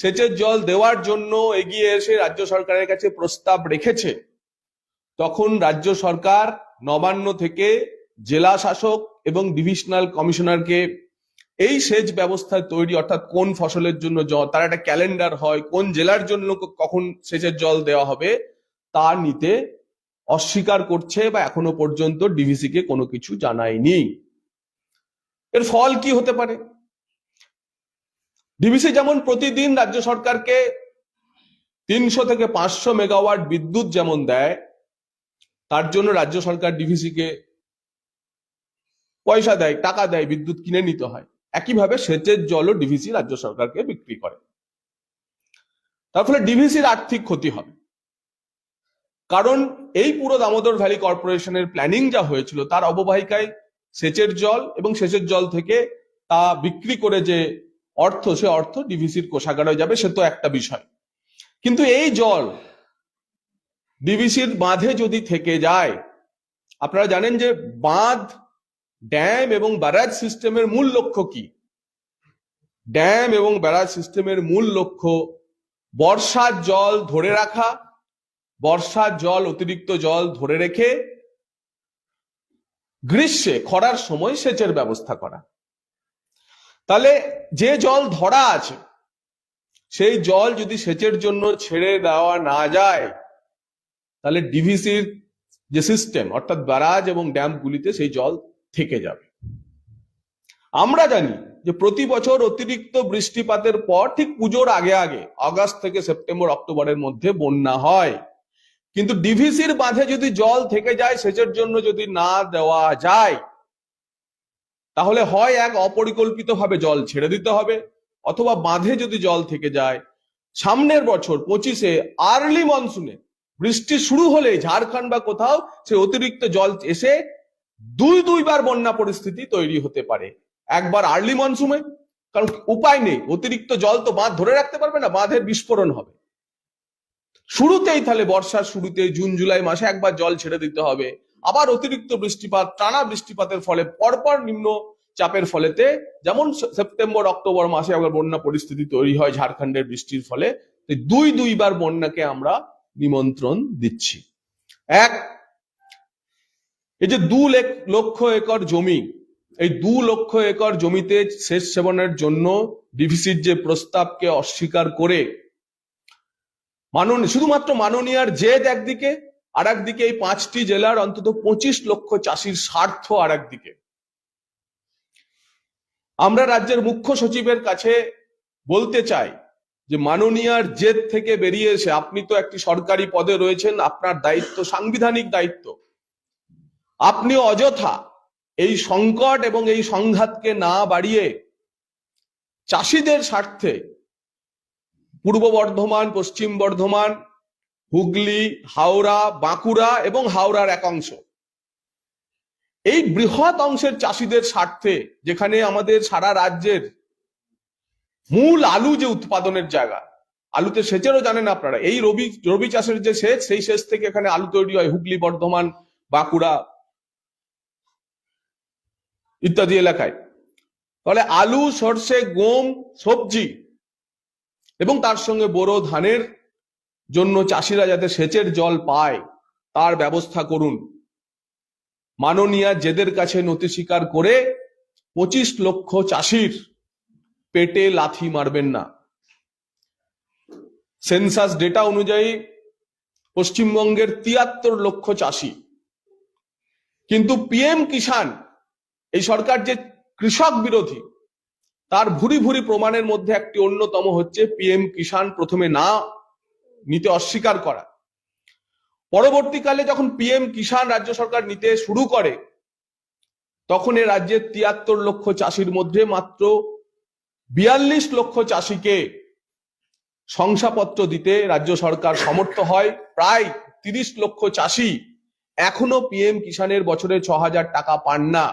সেচের জল দেওয়ার জন্য এগিয়ে এসে রাজ্য সরকারের কাছে প্রস্তাব রেখেছে। তখন রাজ্য সরকার নবান্ন থেকে জেলা শাসক এবং ডিভিশনাল কমিশনারকে এই সেচ ব্যবস্থা তৈরি অর্থাৎ কোন ফসলের জন্য জল তার একটা ক্যালেন্ডার হয়, কোন জেলার জন্য কখন সেচের জল দেওয়া হবে, তা নিতে অস্বীকার করছে বা এখনও পর্যন্ত ডিভিসি কে কোনো কিছু জানায়নি। এর ফল কি হতে পারে? ডিভিসি যেমন প্রতিদিন রাজ্য সরকারকে তিনশো থেকে পাঁচশো মেগাওয়াট বিদ্যুৎ যেমন দেয়, তার জন্য রাজ্য সরকার ডিভিসি কে পয়সা দেয়, টাকা দেয়, বিদ্যুৎ কিনে নিতে হয়। একইভাবে সেচের জলও ডিভিসি রাজ্য সরকারকে বিক্রি করে। তার ফলে ডিভিসির আর্থিক ক্ষতি হবে। কারণ এই পুরো দামোদর ভ্যালি কর্পোরেশনের প্ল্যানিং যা হয়েছিল, তার অববাহিকায় সেচের জল এবং সেচের জল থেকে তা বিক্রি করে যে অর্থ, সে অর্থ ডিভিসির কোষাগারে যাবে, সে তো একটা বিষয়। কিন্তু এই জল ডিভিসির বাঁধে যদি থেকে যায়, আপনারা জানেন যে বাঁধ, ড্যাম এবং ব্যারাজ সিস্টেমের মূল লক্ষ্য কি? ড্যাম এবং ব্যারাজ সিস্টেমের মূল লক্ষ্য বর্ষার জল ধরে রাখা, বর্ষার জল, অতিরিক্ত জল ধরে রেখে গ্রীষ্মে, খরার সময় সেচের ব্যবস্থা করা। তাহলে যে জল ধরা আছে, সেই জল যদি সেচের জন্য ছেড়ে দেওয়া না যায়, তাহলে ডিভিসির যে সিস্টেম অর্থাৎ ব্যারাজ এবং ড্যামগুলিতে সেই জল থেকে যাবে। আমরা জানি যে প্রতি বছর অতিরিক্ত বৃষ্টিপাতের পর ঠিক পুজোর আগে আগে, আগস্ট থেকে সেপ্টেম্বর অক্টোবরের মধ্যে বন্যা হয়। কিন্তু ডিভিসির বাঁধে যদি জল থেকে যায়, সেচের জন্য যদি না দেওয়া যায় তাহলে হয় এক অপরিকল্পিতভাবে জল ছেড়ে দিতে হবে, অথবা বাঁধে যদি জল থেকে যায়। সামনের বছর পঁচিশে আর্লি মনসুনে বৃষ্টি শুরু হলে ঝাড়খণ্ড বা কোথাও সে অতিরিক্ত জল এসে দুই দুইবার বন্যা পরিস্থিতি তৈরি হতে পারে। একবার আর্লি মনসুমে কারণ উপায় নেই, অতিরিক্ত জল তো বাঁধ ধরে রাখতে পারবে না, বাঁধের বিস্ফোরণ হবে। শুরুতেই তাহলে বর্ষার শুরুতে জুন, জুলাই মাসে একবার জল ছেড়ে দিতে হবে। আবার অতিরিক্ত বৃষ্টিপাত, টানা বৃষ্টিপাতের ফলে পরপর নিম্ন চাপের ফলেতে, যেমন সেপ্টেম্বর, অক্টোবর মাসে আবার বন্যা পরিস্থিতি তৈরি হয় ঝাড়খণ্ডের বৃষ্টির ফলে দুই দুইবার বন্যাকে আমরা নিমন্ত্রণ দিচ্ছি। এক, এই যে দু লেক- লক্ষ একর জমি, এই দু লক্ষ একর জমিতে সেচ সেবনের জন্য ডিভিসির যে প্রস্তাবকে অস্বীকার করে মানন শুধুমাত্র মাননীয়ার জেদ একদিকে আর একদিকে এই পাঁচটি জেলার অন্তত পঁচিশ লক্ষ চাষির স্বার্থ আর একদিকে আমরা রাজ্যের মুখ্য সচিবের কাছে বলতে চাই যে মাননীয়ার জেদ থেকে বেরিয়ে এসে আপনি তো একটি সরকারি পদে রয়েছেন, আপনার দায়িত্ব সাংবিধানিক দায়িত্ব। আপনি অযথা এই সংকট এবং এই সংঘাতকে না বাড়িয়ে চাষিদের স্বার্থে পূর্ব বর্ধমান, পশ্চিম বর্ধমান হুগলি, হাওড়া, বাঁকুড়া এবং হাওড়ার এক অংশ। এই বৃহৎ অংশের চাষিদের স্বার্থে যেখানে আমাদের সারা রাজ্যের মূল আলু যে উৎপাদনের জায়গা, আলুতে সেচেরও জানেন আপনারা, এই রবি রবি চাষের যে সেচ, সেই সেচ থেকে এখানে আলু তৈরি হয় হুগলি, বর্ধমান, বাঁকুড়া ইত্যাদি এলাকায়। তাহলে আলু, সর্ষে, গম, সবজি এবং তার সঙ্গে বোরো ধানের জন্য চাষিরা যাতে সেচের জল পায়, তার ব্যবস্থা করুন। মাননীয়া জেদের কাছে নথি স্বীকার করে পঁচিশ লক্ষ চাষির পেটে লাথি মারবেন না। সেন্সাস ডেটা অনুযায়ী পশ্চিমবঙ্গের তিয়াত্তর লক্ষ চাষি। কিন্তু পিএম কিষাণ, এই সরকার যে কৃষক বিরোধী, তার ভুরি ভুরি প্রমাণের মধ্যে একটি অন্যতম হচ্ছে পিএম কিষাণ প্রথমে না নিতে অস্বীকার করা। পরবর্তীকালে যখন পিএম কিষাণ রাজ্য সরকার নিতে শুরু করে, তখন এ রাজ্যের তিয়াত্তর লক্ষ চাষির মধ্যে মাত্র বিয়াল্লিশ লক্ষ চাষিকে শংসাপত্র দিতে রাজ্য সরকার সমর্থ হয়। প্রায় তিরিশ লক্ষ চাষি এখনও পিএম কিষাণের বছরে ছ হাজার টাকা পান না।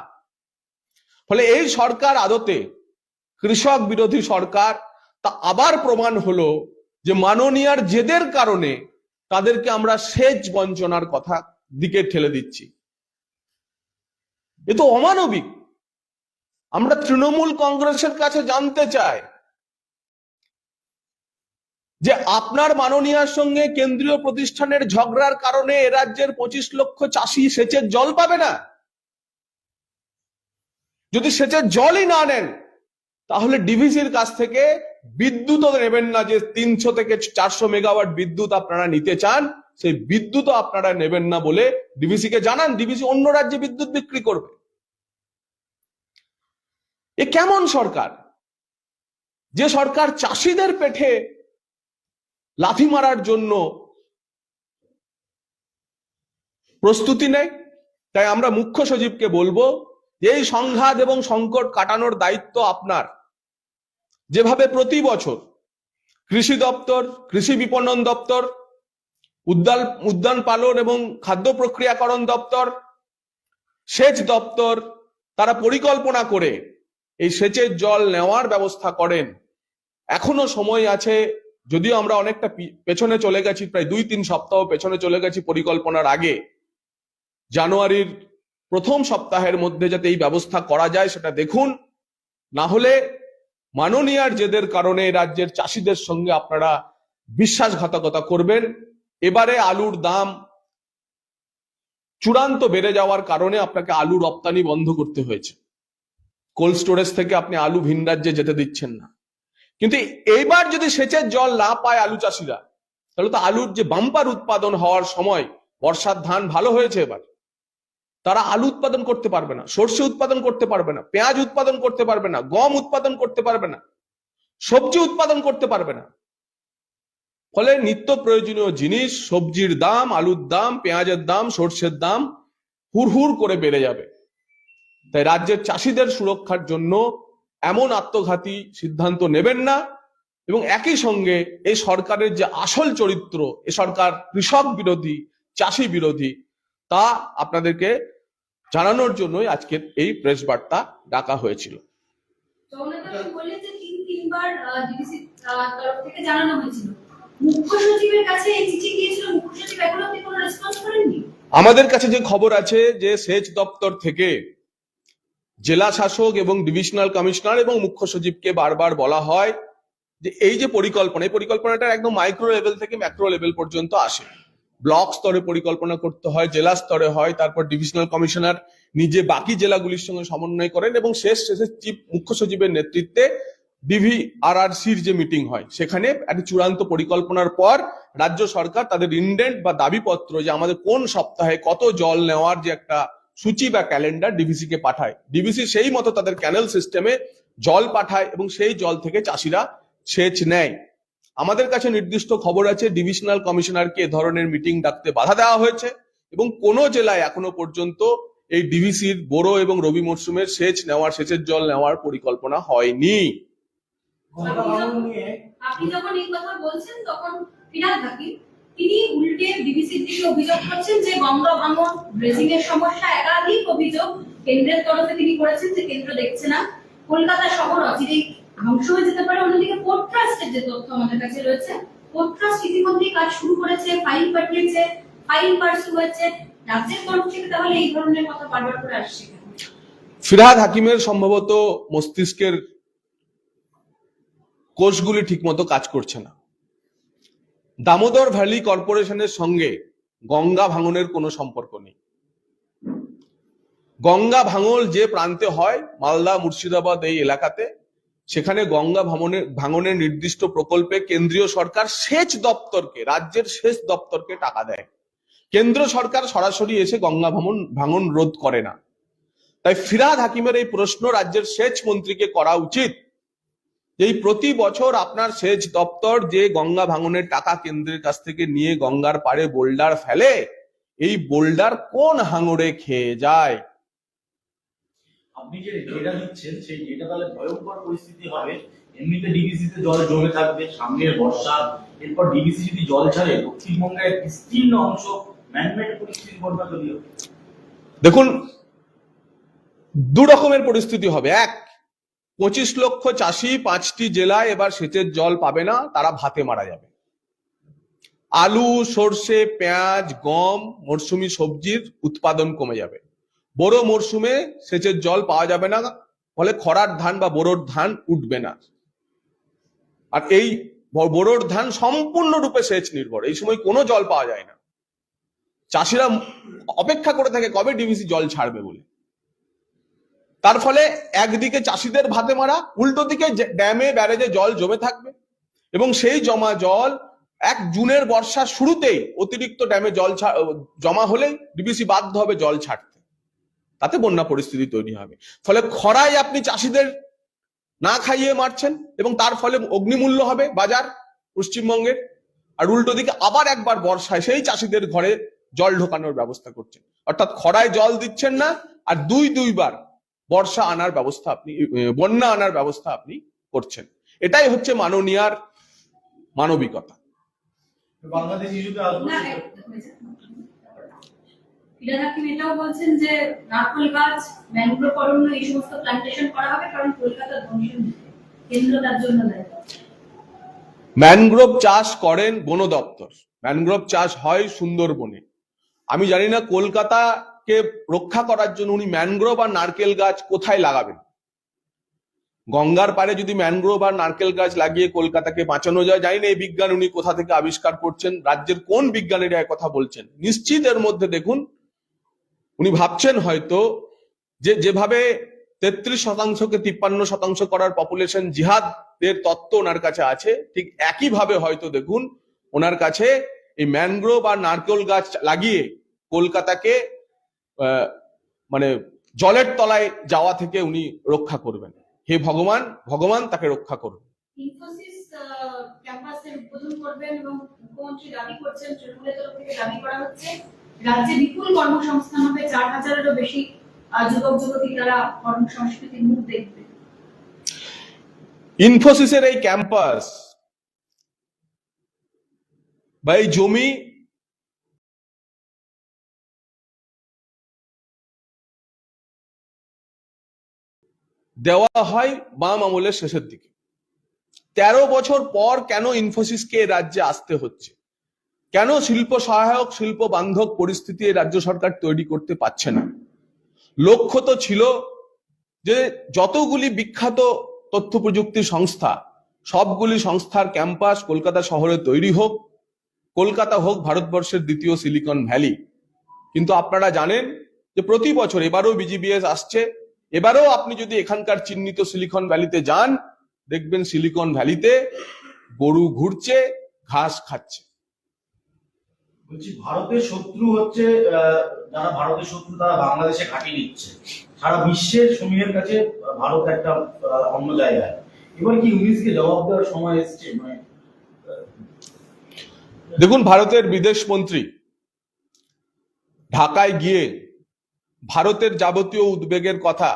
ফলে এই সরকার আদতে কৃষক বিরোধী সরকার তা আবার প্রমাণ হলো যে মাননীয়ার জেদের কারণে তাদেরকে আমরা সেচ বঞ্চনার কথা দিকে ঠেলে দিচ্ছি। এ তো অমানবিক। আমরা তৃণমূল কংগ্রেসের কাছে জানতে চাই যে আপনার মাননীয়ার সঙ্গে কেন্দ্রীয় প্রতিষ্ঠানের ঝগড়ার কারণে এ রাজ্যের পঁচিশ লক্ষ চাষি সেচের জল পাবে না। যদি সেচের জলই না নেন, তাহলে ডিভিসির কাছ থেকে বিদ্যুৎও নেবেন না যে তিনশো থেকে চারশো মেগাওয়াট বিদ্যুৎ আপনারা নিতে চান, সেই বিদ্যুৎও আপনারা নেবেন না বলে ডিভিসি কে জানান। ডিভিসি অন্য রাজ্যে বিদ্যুৎ বিক্রি করবে। এ কেমন সরকার? যে সরকার চাষিদের পেটে লাথি মারার জন্য প্রস্তুতি নেয়, তাই আমরা মুখ্য সচিবকে বলব যে এই সংঘাত এবং সংকট কাটানোর দায়িত্ব আপনার। যেভাবে প্রতি বছর কৃষি দপ্তর, কৃষি বিপণন দপ্তর, উদ্যান উদ্যান পালন এবং খাদ্য প্রক্রিয়াকরণ দপ্তর, সেচ দপ্তর, তারা পরিকল্পনা করে এই সেচের জল নেওয়ার ব্যবস্থা করেন। এখনও সময় আছে, যদিও আমরা অনেকটা পেছনে চলে গেছি, প্রায় দুই তিন সপ্তাহ পেছনে চলে গেছি পরিকল্পনার আগে। জানুয়ারির প্রথম সপ্তাহের মধ্যে যাতে এই ব্যবস্থা করা যায় সেটা দেখুন। না হলে মাননীয়ার জেদের কারণে রাজ্যের চাষিদের সঙ্গে আপনারা বিশ্বাসঘাতকতা করবেন। এবারে আলুর দাম চূড়ান্ত বেড়ে যাওয়ার কারণে আপনাকে আলু রপ্তানি বন্ধ করতে হয়েছে। কোল্ড স্টোরেজ থেকে আপনি আলু ভিন রাজ্যে যেতে দিচ্ছেন না। কিন্তু এইবার যদি সেচের জল না পায় আলু চাষিরা, তাহলে তো আলুর যে বাম্পার উৎপাদন হওয়ার সময় বর্ষার ধান ভালো হয়েছে এবার। তারা আলু উৎপাদন করতে পারবে না, সর্ষে উৎপাদন করতে পারবে না, পেঁয়াজ উৎপাদন করতে পারবে না, গম উৎপাদন করতে পারবে না, সবজি উৎপাদন করতে পারবে না। ফলে নিত্য প্রয়োজনীয় জিনিস, সবজির দাম, আলুর দাম, পেঁয়াজের দাম, সর্ষের দাম হুড়হুড় করে বেড়ে যাবে। তাই রাজ্যের চাষিদের সুরক্ষার জন্য এমন আত্মঘাতী সিদ্ধান্ত নেবেন না এবং একই সঙ্গে এই সরকারের যে আসল চরিত্র, এ সরকার কৃষক বিরোধী, চাষি বিরোধী, তা আপনাদেরকে জানানোর জন্যই আজকের এই প্রেস বার্তা ডাকা হয়েছিল। আমাদের কাছে যে খবর আছে যে সেচ দপ্তর থেকে জেলা শাসক এবং ডিভিশনাল কমিশনার এবং মুখ্য সচিবকে বারবার বলা হয় যে এই যে পরিকল্পনা এই পরিকল্পনাটা একদম মাইক্রো লেভেল থেকে ম্যাক্রো লেভেল পর্যন্ত আসে। ব্লক স্তরে পরিকল্পনা করতে হয়, জেলা স্তরে হয়, তারপর ডিভিশনাল কমিশনার নিজে বাকি জেলাগুলির সঙ্গে সমন্বয় করেন এবং শেষ শেষে চিফ মুখ্য সচিবের নেতৃত্বে ডিভি আর আর সির যে মিটিং হয়, সেখানে একটা চূড়ান্ত পরিকল্পনার পর রাজ্য সরকার তাদের ইন্ডেন্ট বা দাবিপত্র যে আমাদের কোন সপ্তাহে কত জল নেওয়ার যে একটা সূচি বা ক্যালেন্ডার ডিভিসি কে পাঠায়। ডিভিসি সেই মতো তাদের ক্যানেল সিস্টেমে জল পাঠায় এবং সেই জল থেকে চাষিরা সেচ নেয়। আমাদের কাছে নির্দিষ্ট খবর আছে ডিভিশনাল কমিশনারকে এ ধরনের মিটিং ডাকতে বাধা দেওয়া হয়েছে এবং কোন জেলায় এখনও পর্যন্ত এই ডিভিসির বোরো এবং রবি মরশুমের সেচ নেওয়ার, সেচের জল নেওয়ার পরিকল্পনা হয়নি। অভিযোগ কেন্দ্রের তরফে তিনি করেছেন, যে কেন্দ্র দেখছে না। কলকাতা শহর অচিরেই ধ্বংস হয়ে যেতে পারে, অন্যদিকে যে তথ্য আমাদের কাছে রয়েছে ইতিমধ্যেই কাজ শুরু করেছে ফাইল পাঠিয়েছে ফাইল পার্সু হয়েছে, রাজ্যের তরফ থেকে তাহলে এই ধরনের কথা বারবার করে আসছে হাকিমের সম্ভবত মস্তিষ্কের কোষগুলি ঠিকমতো কাজ করছে না। দামোদর ভ্যালি কর্পোরেশনের সঙ্গে গঙ্গা ভাঙনের কোনো সম্পর্ক নেই। গঙ্গা ভাঙল যে প্রান্তে হয়, মালদা, মুর্শিদাবাদ এই এলাকাতে সেখানে গঙ্গা ভাঙনের ভাঙনের নির্দিষ্ট প্রকল্পে কেন্দ্রীয় সরকার সেচ দপ্তরকে, রাজ্যের সেচ দপ্তরকে টাকা দেয়। কেন্দ্র সরকার সরাসরি এসে গঙ্গা ভাঙন ভাঙন রোধ করে না। তাই ফিরাদ হাকিমের এই প্রশ্ন রাজ্যের সেচ মন্ত্রীকে করা উচিত। এই প্রতি বছর আপনার সেচ দপ্তর যে গঙ্গা ভাঙনের টাকা কেন্দ্রের কাছ থেকে নিয়ে গঙ্গার পাড়ে বোল্ডার ফেলে, এই বোল্ডার কোন হাঙড়ে খেয়ে যায়? আপনি যে ডেটা দিচ্ছেন, সেই ডেটা তাহলে ভয়ঙ্কর পরিস্থিতি হবে। এমনিতে ডিবিসি তে জল জমে থাকবে, সামনের বর্ষা, এরপর ডিবিসি যদি জল ছাড়ে দক্ষিণবঙ্গের বিস্তীর্ণ অংশ ম্যানমেড পরিস্থিতির বন্যা তৈরি হবে। দেখুন, দু রকমের পরিস্থিতি হবে। এক, পঁচিশ লক্ষ চাষি পাঁচটি জেলায় এবার সেচের জল পাবে না, তারা ভাতে মারা যাবে। আলু, সর্ষে, পেঁয়াজ, গম, মরশুমি, সবজির উৎপাদন কমে যাবে। বড় মরশুমে সেচের জল পাওয়া যাবে না, ফলে খরার ধান বা বোরোর ধান উঠবে না। আর এই বোরোর ধান সম্পূর্ণরূপে সেচ নির্ভর, এই সময় কোনো জল পাওয়া যায় না। চাষিরা অপেক্ষা করে থাকে কবে ডিভিসি জল ছাড়বে বলে। তার ফলে একদিকে চাষিদের ভাতে মারা, উল্টো দিকে ড্যামে, ব্যারেজে জল জমে থাকবে। এবং সেই জমা জল এক জুনের বর্ষার শুরুতেই অতিরিক্ত ড্যামে জল জমা হলেই ডিবিসি বাধ্য হবে জল ছাড়তে। তাতে বন্যা পরিস্থিতি তৈরি হবে। ফলে খরায় আপনি চাষিদের না খাইয়ে মারছেন এবং তার ফলে অগ্নিমূল্য হবে বাজার পশ্চিমবঙ্গের। আর উল্টো দিকে আবার একবার বর্ষায় সেই চাষিদের ঘরে জল ঢোকানোর ব্যবস্থা করছেন। অর্থাৎ খরায় জল দিচ্ছেন না আর দুই দুইবার বর্ষা আনার ব্যবস্থা আপনি বন্যা আনার ব্যবস্থা আপনি করছেন। এটাই হচ্ছে মাননীয়ার মানবিকতা। বাংলাদেশ ইস্যুতে এটাও বলছেন যে নারকেল গাছ, ম্যানগ্রোভ অরণ্য এই সমস্ত করা হবে কারণ মুখে কেন্দ্র তার জন্য দায়ী। ম্যানগ্রোভ চাষ করেন বন দপ্তর। ম্যানগ্রোভ চাষ হয় সুন্দরবনে। আমি জানি না কলকাতাকে রক্ষা করার জন্য উনি ম্যানগ্রোভ আর নারকেল গাছ কোথায় লাগাবেন। গঙ্গার পারে যদি ম্যানগ্রোভ আর নারকেল গাছ লাগিয়ে কলকাতাকে বাঁচানো যায়, জানি না এই বিজ্ঞান উনি কোথা থেকে আবিষ্কার করছেন, রাজ্যের কোন বিজ্ঞানীরা কথা বলছেন। নিশ্চিত এর মধ্যে দেখুন উনি ভাবছেন হয়তো যে যেভাবে তেত্রিশ শতাংশকে তিপ্পান্ন শতাংশ করার পপুলেশন জিহাদের তত্ত্ব ওনার কাছে আছে, ঠিক একইভাবে হয়তো দেখুন ওনার কাছে এই ম্যানগ্রোভ আর নারকেল গাছ লাগিয়ে কলকাতাকে মানে জলের তলায় যাওয়া থেকে উনি রক্ষা করবেন। হে ভগবান ভগবান তাকে রক্ষা ইনফোসিস ক্যাম্পাসের উদ্বোধন করবেন এবং মুখ্যমন্ত্রী দাবি করছেন, তৃণমূলের তরফ থেকে দাবি করা হচ্ছে। রাজ্যে বিপুল কর্মসংস্থান হবে, চার হাজারেরও বেশি যুবক, যুবতী তারা কর্মসংস্কৃতির মুখ দেখবে। ইনফোসিসের এই ক্যাম্পাস বা এই জমি দেওয়া হয় বাম আমলের শেষের দিকে। তেরো বছর পর কেন ইনফোসিসকে রাজ্যে আসতে হচ্ছে? কেন শিল্প সহায়ক, শিল্প বান্ধব পরিস্থিতি রাজ্য সরকার তৈরি করতে পারছে না? লক্ষ্য তো ছিল যে যতগুলি বিখ্যাত তথ্য প্রযুক্তি সংস্থা, সবগুলি সংস্থার ক্যাম্পাস কলকাতা শহরে তৈরি হোক, কলকাতা হোক ভারতবর্ষের দ্বিতীয় সিলিকন ভ্যালি। কিন্তু আপনারা জানেন যে প্রতি বছর এবারও বিজিবিএস আসছে। এবারেও আপনি যদি এখানকার চিহ্নিত সিলিকন ভ্যালিতে যান, দেখবেন সিলিকন ভ্যালিতে গরু ঘুরছে, ঘাস খাচ্ছে। বলছি, ভারতের শত্রু হচ্ছে যারা ভারতের শত্রু, তারা বাংলাদেশে ঘাঁটি নিচ্ছে। সারা বিশ্বের সমীহের কাছে ভারত একটা অন্য জায়গায়। এবার কি ইংলিশকে জবাব দেওয়ার সময় এসছে? মানে দেখুন, ভারতের বিদেশ মন্ত্রী ঢাকায় গিয়ে ভারতের যাবতীয় উদ্বেগের কথা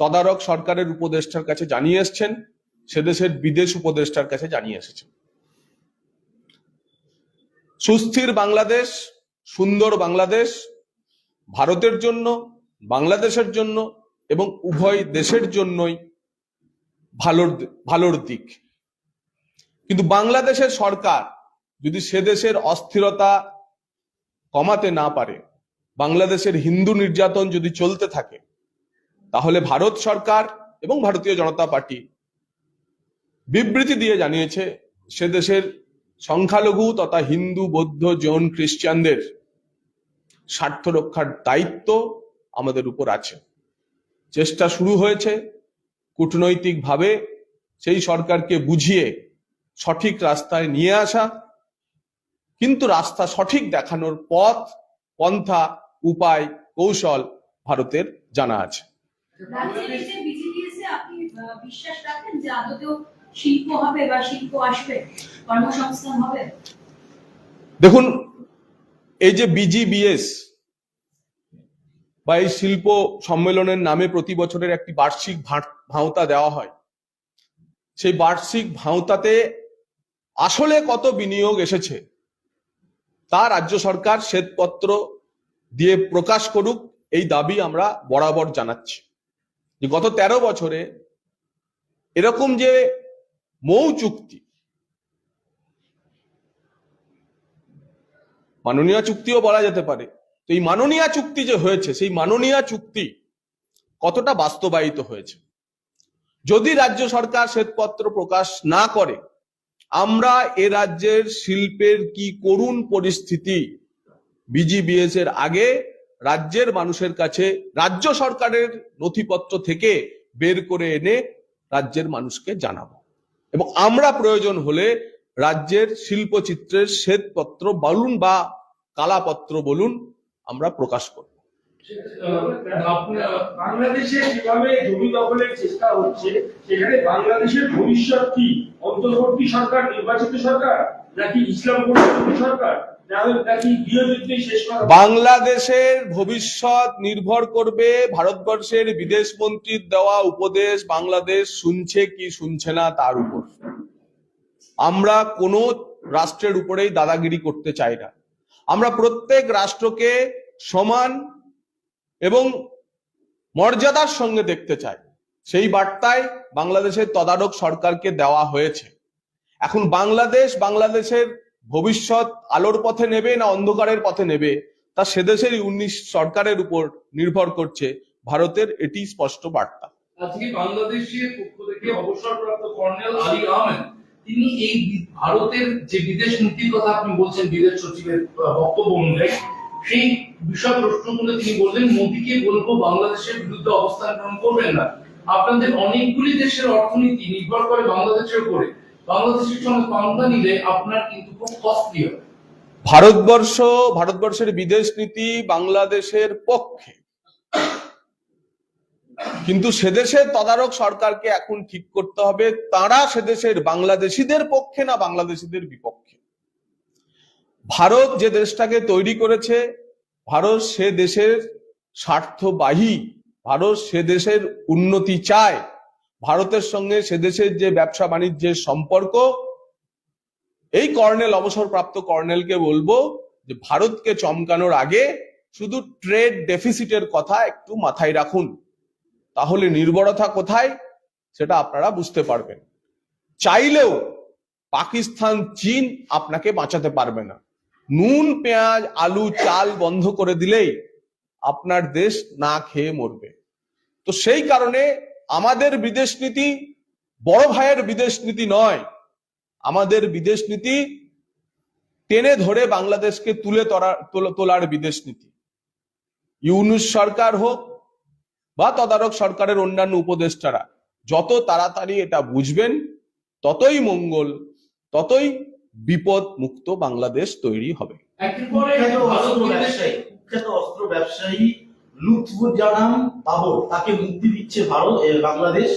তদারক সরকারের উপদেষ্টার কাছে জানিয়ে এসছেন, সে দেশের বিদেশ উপদেষ্টার কাছে জানিয়ে এসেছেন। সুস্থির বাংলাদেশ, সুন্দর বাংলাদেশ, ভারতের জন্য, বাংলাদেশের জন্য এবং উভয় দেশের জন্যই ভালোর ভালোর দিক। কিন্তু বাংলাদেশের সরকার যদি সে দেশের অস্থিরতা কমাতে না পারে, বাংলাদেশের হিন্দু নির্যাতন যদি চলতে থাকে, তাহলে ভারত সরকার এবং ভারতীয় জনতা পার্টি বিবৃতি দিয়ে জানিয়েছে সে দেশের সংখ্যালঘু তথা হিন্দু, বৌদ্ধ, জৈন, খ্রিস্টানদের স্বার্থ রক্ষার দায়িত্ব আমাদের উপর আছে। চেষ্টা শুরু হয়েছে কূটনৈতিকভাবে সেই সরকারকে বুঝিয়ে সঠিক রাস্তায় নিয়ে আসা, কিন্তু রাস্তা সঠিক দেখানোর পথ, পন্থা, উপায়, কৌশল ভারতের জানা আছে। শিল্প হবে বা শিল্প আসবে? কর্মসংস্থান হবে? দেখুন, এই যে বিজিবিএস বা এই শিল্প সম্মেলনের নামে প্রতি বছরের একটি বার্ষিক ভাঁওতা দেওয়া হয়, সেই বার্ষিক ভাঁওতাতে আসলে কত বিনিয়োগ এসেছে, তা রাজ্য সরকার শ্বেতপত্র দিয়ে প্রকাশ করুক, এই দাবি আমরা বরাবর জানাচ্ছি। যে গত তেরো বছরে এরকম যে মৌ চুক্তি মাননীয় চুক্তিও বলা যেতে পারে। তো এই মাননীয় চুক্তি যে হয়েছে, সেই মাননীয় চুক্তি কতটা বাস্তবায়িত হয়েছে? যদি রাজ্য সরকার শ্বেতপত্র প্রকাশ না করে, আমরা এ রাজ্যের শিল্পের কি করুণ পরিস্থিতি বিজিবিএস এর আগে রাজ্যের মানুষের কাছে, রাজ্য সরকারের নথিপত্র থেকে বের করে এনে রাজ্যের মানুষকে জানাব? এবং আমরা প্রয়োজন হলে রাজ্যের শিল্পচিত্রের শ্বেতপত্র বলুন বা কালাপত্র বলুন আমরা প্রকাশ করব। বাংলাদেশে চেষ্টা হচ্ছে বাংলাদেশের ভবিষ্যৎ কি? অন্তর্বর্তী সরকার, নির্বাচিত সরকার, নাকি ইসলাম সরকার? বাংলাদেশের ভবিষ্যৎ নির্ভর করবে ভারতবর্ষের বিদেশ মন্ত্রীর দেওয়া উপদেশ, বাংলাদেশ শুনছে কি শুনছে না তার উপর। আমরা কোনো রাষ্ট্রের উপরেই দাদাগিরি করতে চাই না। আমরা প্রত্যেক রাষ্ট্রকে সমান এবং মর্যাদার সঙ্গে দেখতে চাই। সেই বার্তায় বাংলাদেশের তদারক সরকারকে দেওয়া হয়েছে। এখন বাংলাদেশ বাংলাদেশের ভবিষ্যৎ আলোর পথে নেবে না অন্ধকারের পথে নেবে? তা সেদেশের উনিশ সরকারের উপর নির্ভর করছে। ভারতের এটি স্পষ্ট বার্তা। আজকে বাংলাদেশের পক্ষ থেকে অবসরপ্রাপ্ত কর্নেল আলী আহমেদ, তিনি এই ভারতের যে বিদেশ নীতির কথা আপনি বলছেন, বিদেশ সচিবের বক্তব্য অনুযায়ী, সেই বিষয় প্রশ্নগুলো তিনি বললেন, মোদীকে বলব বাংলাদেশের বিরুদ্ধে অবস্থান গ্রহণ করবেন না। আপনাদের অনেকগুলি দেশের অর্থনীতি নির্ভর করে বাংলাদেশের উপরে। বাংলাদেশের সঙ্গে নিলে আপনার কিন্তু খুব কস্টলি হবে। ভারতবর্ষ, ভারতবর্ষের বিদেশ নীতি বাংলাদেশের পক্ষে। কিন্তু সেদেশের তদারক সরকারকে এখন ঠিক করতে হবে, তারা সেদেশের বাংলাদেশিদের পক্ষে না বাংলাদেশিদের বিপক্ষে। ভারত যে দেশটাকে তৈরি করেছে, ভারত সে দেশের স্বার্থবাহী, ভারত সে দেশের উন্নতি চায়। ভারতের সঙ্গে সে দেশের যে ব্যবসা বাণিজ্যের সম্পর্ক, এই কর্নেল, অবসরপ্রাপ্ত কর্নেলকে বলব যে ভারতকে চমকানোর আগে শুধু ট্রেড ডেফিসিটের কথা একটু মাথায় রাখুন। তাহলে নির্ভরতা কোথায় সেটা আপনারা বুঝতে পারবেন। চাইলেও পাকিস্তান, চীন আপনাকে বাঁচাতে পারবে না। নুন, পেঁয়াজ, আলু, চাল বন্ধ করে দিলেই আপনার দেশ না খেয়ে মরবে। তো সেই কারণে আমাদের বিদেশ নীতি বড় ভাইয়ের বিদেশ নীতি নয়। আমাদের বিদেশ নীতি টেনে ধরে বাংলাদেশকে তুলে তোলার বিদেশ নীতি। ইউনুস সরকার হোক বা তদারক সরকারের অন্যান্য উপদেষ্টারা যত তাড়াতাড়ি এটা বুঝবেন ততই মঙ্গল ততই বিপদ মুক্ত বাংলাদেশ তৈরি হবে। অস্ত্র ব্যবসায়ী লুৎফুজ্জামান তাবর, তাকে মুক্তি দিচ্ছে ভারত বাংলাদেশ।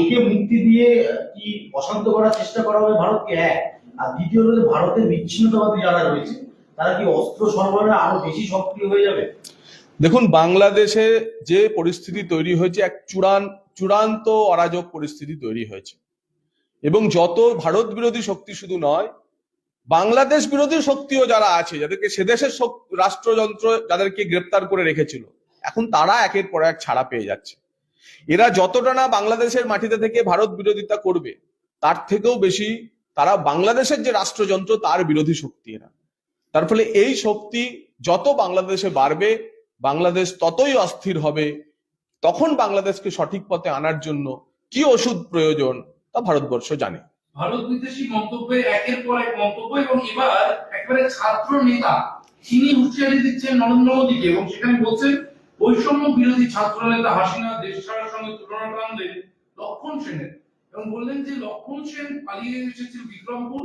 একে মুক্তি দিয়ে কি অশান্ত করার চেষ্টা করা হবে ভারতকে? এক আর দ্বিতীয় হলো ভারতের বিচ্ছিন্নতাবাদী যারা রয়েছে, তারা কি অস্ত্র সরবরাহে আরও বেশি সক্রিয় হয়ে যাবে? দেখুন, বাংলাদেশে যে পরিস্থিতি তৈরি হয়েছে, এক চূড়ান, চূড়ান্ত অরাজক পরিস্থিতি তৈরি হয়েছে। এবং যত ভারত বিরোধী শক্তি শুধু নয় বাংলাদেশ বিরোধী শক্তিও যারা আছে, যাদেরকে সেদেশের রাষ্ট্রযন্ত্র যাদেরকে গ্রেপ্তার করে রেখেছিল, এখন তারা একের পর এক ছাড়া পেয়ে যাচ্ছে। এরা যতটা না বাংলাদেশের মাটিতে থেকে ভারত বিরোধিতা করবে, তার থেকেও বেশি তারা বাংলাদেশের যে রাষ্ট্রযন্ত্র, তার বিরোধী শক্তি এরা। তার ফলে এই শক্তি যত বাংলাদেশে বাড়বে, বাংলাদেশ ততই অস্থির হবে, তখন বাংলাদেশকে সঠিক পথে আনার জন্য কি ওষুধ প্রয়োজন, তা ভারতবর্ষ জানে। ভারত বিদেশি মন্তব্যে একের পর এক মন্তব্য এবং এবার একেবারে ছাত্র নেতা, তিনি হুঁশিয়ারি দিচ্ছেন নরেন্দ্র মোদীকে এবং সেখানে বলছেন, বৈষম্য বিরোধী ছাত্র নেতা হাসিনা দেশ ছাড়ার সঙ্গে তুলনা টানলেন লক্ষণ সেনের এবং বললেন যে লক্ষণ সেন পালিয়ে এসেছে বিক্রমপুর।